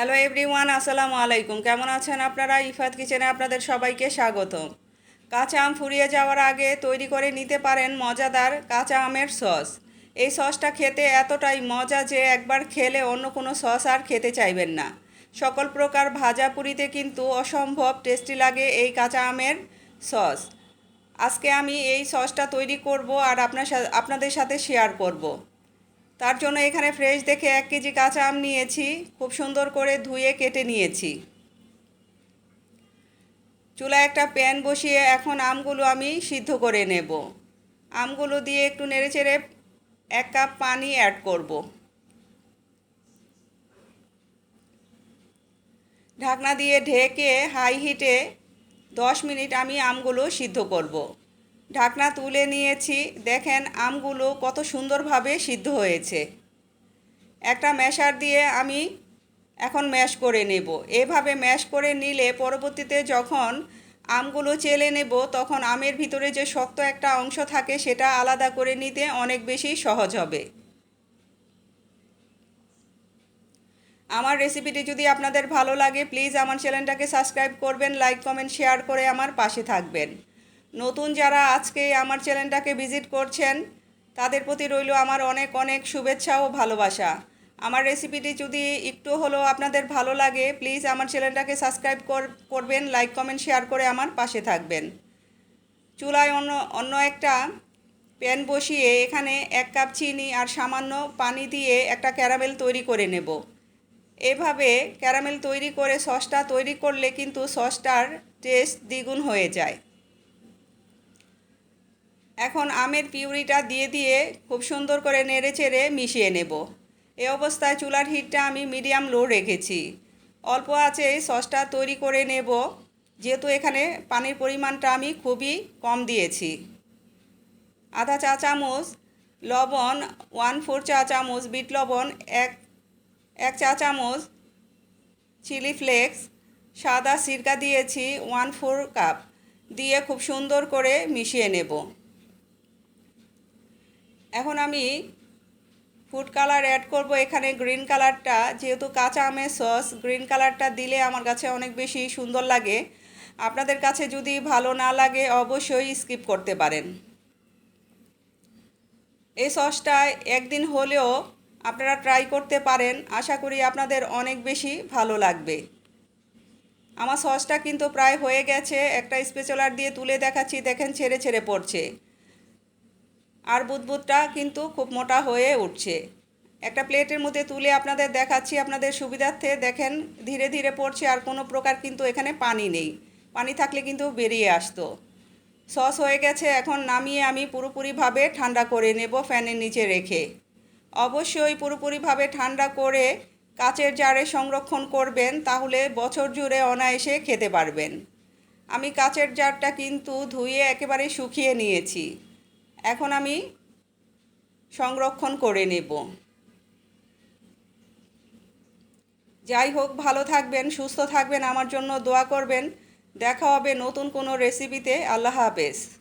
Hello everyone আসসালামু আলাইকুম। কেমন আছেন আপনারা? ইফাত কিচেনে আপনাদের সবাইকে স্বাগত কাঁচা আম ফুরিয়ে যাওয়ার আগে তৈরি করে নিতে পারেন মজাদার কাঁচা আমের সস। এই সসটা খেতে এতটাই মজা যে একবার খেলে অন্য কোনো সস আর খেতে চাইবেন না। সকল প্রকার ভাজা পুরিতে কিন্তু অসম্ভব টেস্টি লাগে এই কাঁচা আমের সস। আজকে আমি এই সসটা তৈরি করব আর আপনার আপনাদের সাথে শেয়ার করব। তার জন্য এখানে ফ্রেশ দেখে এক কেজি কাঁচা আম নিয়েছি, খুব সুন্দর করে ধুয়ে কেটে নিয়েছি। চুলায় একটা প্যান বসিয়ে এখন আমগুলো আমি সিদ্ধ করে নেব। আমগুলো দিয়ে একটু নেড়েচেড়ে এক কাপ পানি অ্যাড করব। ঢাকনা দিয়ে ঢেকে হাই হিটে দশ মিনিট আমি আমগুলো সিদ্ধ করব। ঢাকনা তুলে নিয়েছি। দেখেন আমগুলো কত সুন্দরভাবে সিদ্ধ হয়েছে। একটা ম্যাশার দিয়ে আমি এখন ম্যাশ করে নেব। এভাবে ম্যাশ করে নিলে পরবর্তীতে যখন আমগুলো চেলে নেব, তখন আমের ভিতরে যে শক্ত একটা অংশ থাকে, সেটা আলাদা করে নিতে অনেক বেশি সহজ হবে। আমার রেসিপিটি যদি আপনাদের ভালো লাগে, প্লিজ আমার চ্যানেলটাকে সাবস্ক্রাইব করবেন, লাইক, কমেন্ট, শেয়ার করে আমার পাশে থাকবেন। নতুন যারা আজকে আমার চ্যানেলটাকে ভিজিট করছেন, তাদের প্রতি রইল আমার অনেক অনেক শুভেচ্ছা ও ভালোবাসা। আমার রেসিপিটি যদি একটু হলেও আপনাদের ভালো লাগে, প্লিজ আমার চ্যানেলটাকে সাবস্ক্রাইব করবেন, লাইক, কমেন্ট, শেয়ার করে আমার পাশে থাকবেন। চুলায় অন্য অন্য একটা প্যান বসিয়ে এখানে এক কাপ চিনি আর সামান্য পানি দিয়ে একটা ক্যারামেল তৈরি করে নেব। এভাবে ক্যারামেল তৈরি করে সসটা তৈরি করলে কিন্তু সসটার টেস্ট দ্বিগুণ হয়ে যায়। এখন আমের পিউরিটা দিয়ে দিয়ে খুব সুন্দর করে নেড়ে চেড়ে মিশিয়ে নেব। এ অবস্থায় চুলার হিটটা আমি মিডিয়াম লো রেখেছি। অল্প আছে, সসটা তৈরি করে নেব। যেহেতু এখানে পানির পরিমাণটা আমি খুবই কম দিয়েছি। আধা চা চামচ লবণ, ওয়ান ফোর চা চামচ বিট লবণ, এক এক চা চামচ চিলি ফ্লেক্স, সাদা সিরকা দিয়েছি, ওয়ান ফোর কাপ। দিয়ে খুব সুন্দর করে মিশিয়ে নেব। এখন আমি ফুড কালার অ্যাড করব। এখানে গ্রিন কালারটা যেহেতু কাঁচা আমের সস গ্রিন কালারটা দিলে আমার কাছে অনেক বেশি সুন্দর লাগে। আপনাদের কাছে যদি ভালো না লাগে, অবশ্যই স্কিপ করতে পারেন। এই সসটা একদিন হলেও আপনারা ট্রাই করতে পারেন। আশা করি আপনাদের অনেক বেশি ভালো লাগবে। আমার সসটা কিন্তু প্রায় হয়ে গেছে। একটা স্পেচলার দিয়ে তুলে দেখাচ্ছি। দেখেন, ছেড়ে ছেড়ে পড়ছে। আর বুদবুদটা কিন্তু খুব মোটা হয়ে উঠছে। একটা প্লেটের মধ্যে তুলে আপনাদের দেখাচ্ছি, আপনাদের সুবিধার্থে দেখেন, ধীরে ধীরে পড়ছে আর কোনো প্রকার কিন্তু এখানে পানি নেই। পানি থাকলে কিন্তু বেরিয়ে আসতো। সস হয়ে গেছে, এখন নামিয়ে আমি পুরোপুরিভাবে ঠান্ডা করে নেব ফ্যানের নিচে রেখে। অবশ্যই পুরোপুরিভাবে ঠান্ডা করে কাচের জারে সংরক্ষণ করবেন, তাহলে বছর জুড়ে অনায়াসে খেতে পারবেন। আমি কাচের জারটা কিন্তু ধুয়ে একেবারে শুকিয়ে নিয়েছি। এখন আমি সংরক্ষণ করে নেব। যাই হোক, ভালো থাকবেন, সুস্থ থাকবেন, আমার জন্য দোয়া করবেন। দেখা হবে নতুন কোনো রেসিপিতে আল্লাহ হাফেজ।